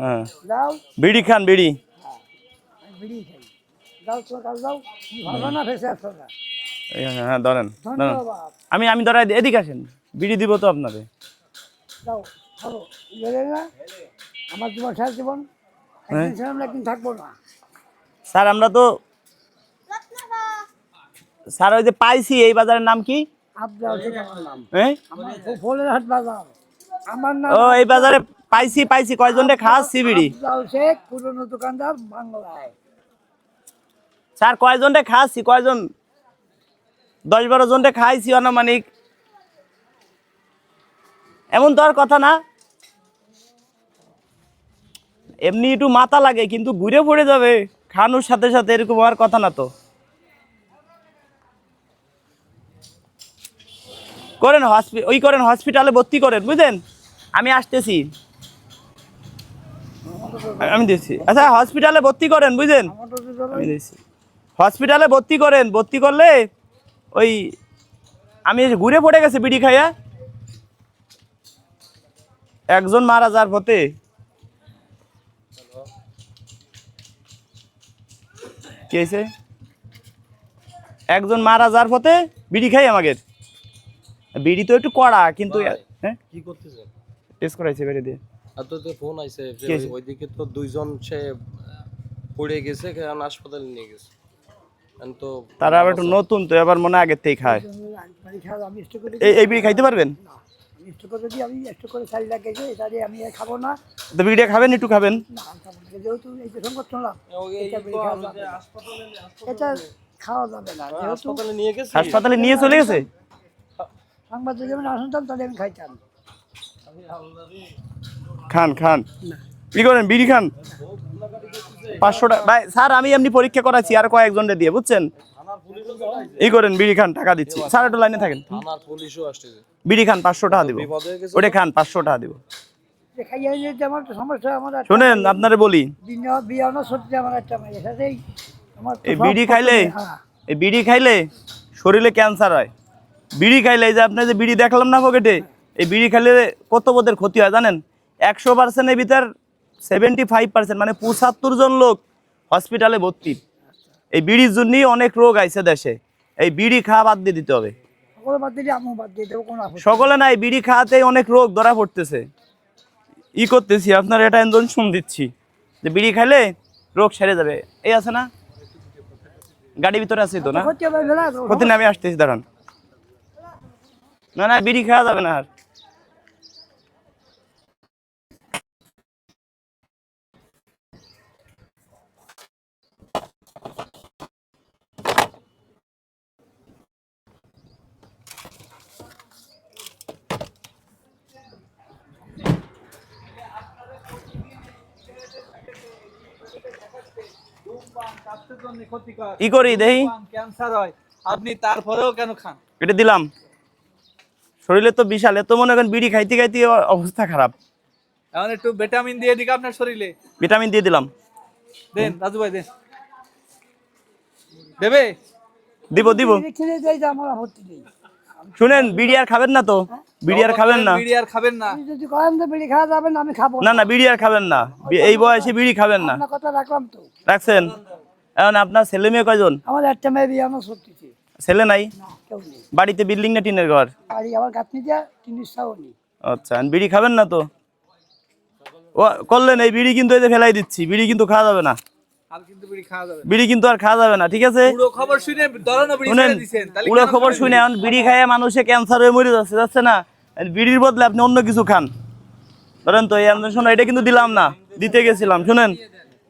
হ্যাঁ। বিড়ি খান বিড়ি। আমি বিড়ি খাই। দাও দাও। ভালো না ফেসে আসো না হ্যাঁ ধরেন ধরেন। ধন্যবাদ। আমি আমি ধরাই এদিকে আসেন। বিড়ি দিব তো আপনাদের। দাও না? আমার জীবন সারা জীবন না একদিন থাকব না। স্যার আমরা তো স্যার ওই যে পাইছি এই বাজারের নাম কি? আমার নাম। হ্যাঁ? ফলের হাট বাজার। আমার নাম ও এই বাজারে পাইছি পাইছি। কয়জন রে খাওয়াচ্ছি বিড়ি আবদাল শেখ পুরনো দোকানদার বাংলায়। স্যার কয়জন রে খাওয়াচ্ছি কয়জন? দশ বারো জন রে খাইছি অনামানিক এমন তো আর কথা না। এমনি একটু মাথা লাগে কিন্তু ঘুরে পড়ে যাবে। খানোর সাথে সাথে এরকম হওয়ার কথা না তো। করেন হসপি ওই করেন হসপিটালে ভর্তি করেন বুঝলেন? আমি আসতেছি। আমি দিচ্ছি আচ্ছা হসপিটালে ভর্তি করেন বুঝলেন? আমি দিচ্ছি হসপিটালে ভর্তি করেন ভর্তি করলে ওই আমি ঘুরে পড়ে গেছে বিড়ি খাইয়া একজন মারা যার পথে কি হয়েছে? একজন মারা যার পথে বিড়ি খাই আমাকে। বিড়ি তো একটু কড়া কিন্তু হ্যাঁ? কি করতেছে টেস্ট করাইছে বেড়ে দিয়ে। আর তো ফোন আইছে ওইদিকে তো দুইজন সে পড়ে গেছে কারণ হাসপাতালে নিয়ে গেছে। তো তারা আবার একটু নতুন তো এবার মনে হয় আগের থেকে খায়। বাড়ি খাওয়া আমি স্টক করে এই এই বিড়ি খাইতে পারবেন? না আমি স্টক করে দিই আমি স্টক করে চারি লাখ গেছে এটা দিয়ে আমি খাব না তো বিড়িটা খাবেন একটু খাবেন। হাসপাতালে এটা খাওয়া যাবে না হাসপাতালে নিয়ে গেছে? হাসপাতালে নিয়ে চলে গেছে? সংবাদ যদি আমি না তাহলে আমি খাইতাম খান খান। কি করেন বিড়ি খান? পাঁচশো টাকা ভাই স্যার আমি এমনি পরীক্ষা করাচ্ছি আর কয়েকজনরে দিয়ে বুঝছেন? ই করেন বিড়ি খান টাকা দিচ্ছি। স্যার একটু লাইনে থাকেন। বিড়ি খান পাঁচশো টাকা দিব। ওটা খান পাঁচশো টাকা দিব। শোনেন আপনারে বলি। তো এই বিড়ি খাইলে হ্যাঁ। এই বিড়ি খাইলে শরীরে ক্যান্সার হয়। বিড়ি খাইলে এই যে আপনি যে বিড়ি দেখলাম না পকেটে এই বিড়ি খাইলে কত বোধের ক্ষতি হয় জানেন? একশো পার্সেন্টের ভিতর সেভেন্টি ফাইভ পার্সেন্ট মানে পঁচাত্তর জন লোক হসপিটালে ভর্তি। এই বিড়ির জন্যই অনেক রোগ আইছে দেশে। এই বিড়ি খাওয়া বাদ দিয়ে দিতে হবে। সকলে। সকলে নাই বিড়ি খাওয়াতেই অনেক রোগ ধরা পড়তেছে। ই করতেছি আপনার এটা শুন দিচ্ছি। যে বিড়ি খাইলে রোগ সেরে যাবে। এই আছে না? গাড়ির ভিতরে আছে তো না? ক্ষতি না না আমি আসতেছি দাঁড়ান। না না বিড়ি খাওয়া যাবে না আর। ই করি দেহি? ক্যান্সার হয় আপনি তারপরেও কেন খান? এটা দিলাম। শরীরে তো বিশাল এত মনে করেন বিড়ি খাইতে খাইতে অবস্থা খারাপ। এখন একটু ভিটামিন দিয়ে দিকে আপনার শরীরে। ভিটামিন দিয়ে দিলাম। দেন রাজু ভাই দেন। দেবে? দিব দিব। বিড়ি খেলে যাই যে আমার আপত্তি নেই। শুনেন বিড়ি আর খাবেন না তো? বিড়ি আর খাবেন না? বিড়ি আর খাবেন না। যদি করেন তো বিড়ি খাওয়া যাবে না আমি খাব। না না বিড়ি আর খাবেন না। এই বয়সে বিড়ি খাবেন না। কথা রাখলাম তো। রাখছেন? এখন আপনার ছেলে মেয়ে কয়জন? আমার একটা মেয়ে বিয়ানো সত্যি ছেলে নাই? না কেউ নেই। বাড়িতে বিল্ডিং না টিনের ঘর? বাড়ি আমার গাঁথনি দিয়া নেই। আচ্ছা বিড়ি খাবেন না তো? ও করলেন এই বিড়ি কিন্তু এই যে ফেলাই দিচ্ছি বিড়ি কিন্তু খাওয়া যাবে না। বিড়ি খাওয়া যাবে না। বিড়ি কিন্তু আর খাওয়া যাবে না ঠিক আছে? পুরো খবর শুনে এখন বিড়ি খাইয়ে মানুষে ক্যান্সার হয়ে মরে যাচ্ছে যাচ্ছে না? বিড়ির বদলে আপনি অন্য কিছু খান। ধরেন তো এই আমরা শোনো এটা কিন্তু দিলাম না দিতে গেছিলাম শুনেন?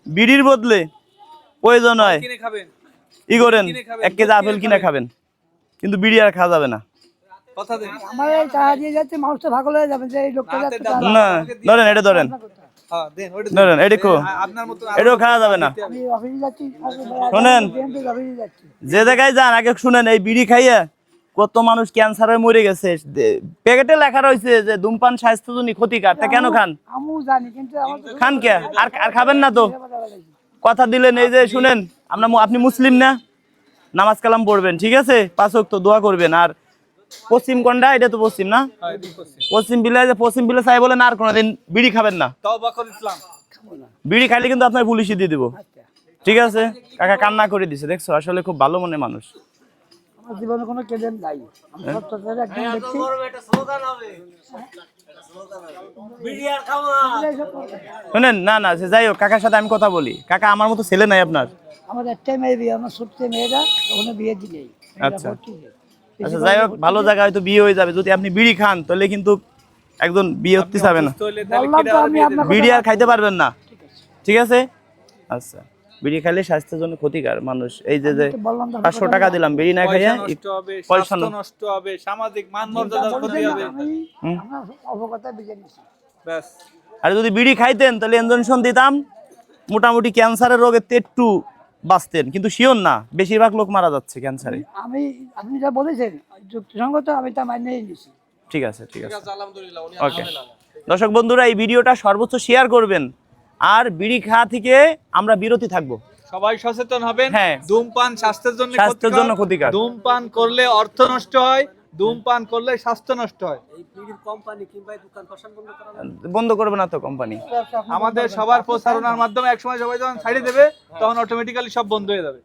বিড়ির বদলে প্রয়োজন হয়। ই করেন এক কেজি আপেল কিনে খাবেন? কিন্তু বিড়ি আর খাওয়া যাবে না। কথা দেন। আমার এই টাকা দিয়ে যাচ্ছে মানুষ তো ভাগল হয়ে যাবে যে এই লোকটা হাতে যাচ্ছে ডাব- তার- না ধরেন এটা ধরেন। হ্যাঁ। ধরেন এটা কো। এটাও খাওয়া যাবে না। আমি অফিসে যাচ্ছি শোনেন। যে জায়গায় যান আগে শুনেন এই বিড়ি খাইয়া কত মানুষ ক্যান্সারে মরে গেছে। প্যাকেটে লেখা রয়েছে যে ধূমপান স্বাস্থ্য জন্য ক্ষতিকার। তা কেন খান? আমিও জানি কিন্তু আমার তো খান কে? আর আর খাবেন না তো। কথা দিলেন এই যে শুনেন আমরা আপনি মুসলিম না? নামাজ কালাম পড়বেন ঠিক আছে? পাঁচ তো দোয়া করবেন। আর পশ্চিম কোনটা? এটা তো পশ্চিম না? হ্যাঁ পশ্চিম। বিলে যে পশ্চিম বিলে চাই বলেন না আর কোনোদিন বিড়ি খাবেন না। তাও বাকর ইসলাম। খাব না বিড়ি খাইলে কিন্তু আপনার পুলিশে দিয়ে দিব। আচ্ছা। ঠিক আছে? কাকা কান্না করে দিছে দেখছ? আসলে খুব ভালো মনে মানুষ। আমার জীবনে কোনো কেলেন নাই। আমি সত্যতার একজন ব্যক্তি। শুনেন না না সে যাই হোক কাকার সাথে আমি কথা বলি। কাকা আমার মতো ছেলে নাই আপনার? আমার একটাই মেয়ে বিয়ে আমার ছোট্ট মেয়েরা ওখানে বিয়ে দিলেই আচ্ছা। আচ্ছা যাই হোক ভালো জায়গায় হয়তো বিয়ে হয়ে যাবে। যদি আপনি বিড়ি খান তাহলে কিন্তু একজন বিয়ে হতে যাবে না। বিড়ি আর খাইতে পারবেন না। ঠিক আছে? আচ্ছা। বিড়ি খাইলে স্বাস্থ্যের জন্য ক্ষতিকার মানুষ। এই যে পাঁচশো টাকা দিলাম বিড়ি না খাইয়া পয়সা নষ্ট। হবে সামাজিক মান মর্যাদার ক্ষতি হবে। আর যদি বিড়ি খাইতেন তাহলে ইঞ্জেকশন দিতাম। মোটামুটি ক্যান্সারের রোগের তো একটু বাঁচতেন কিন্তু শিওর না বেশিরভাগ লোক মারা যাচ্ছে ক্যান্সারে। আমি আপনি যা বলেছেন যুক্তিসঙ্গত আমি তা মানিয়ে নিছি ঠিক আছে ঠিক আছে। আলহামদুলিল্লাহ ওকে দর্শক বন্ধুরা এই ভিডিওটা সর্বোচ্চ শেয়ার করবেন। আর বিড়ি খাওয়া থেকে আমরা বিরতি থাকব। সবাই সচেতন হবেন। হ্যাঁ। ধূমপান স্বাস্থ্যের জন্য স্বাস্থ্যের জন্য ক্ষতিকর। ধূমপান করলে অর্থ নষ্ট হয় ধূমপান করলে স্বাস্থ্য নষ্ট হয়। বন্ধ করবে না তো কোম্পানি আমাদের সবার প্রচারণার মাধ্যমে একসময় সবাই যখন ছাড়িয়ে দেবে তখন অটোমেটিক্যালি সব বন্ধ হয়ে যাবে।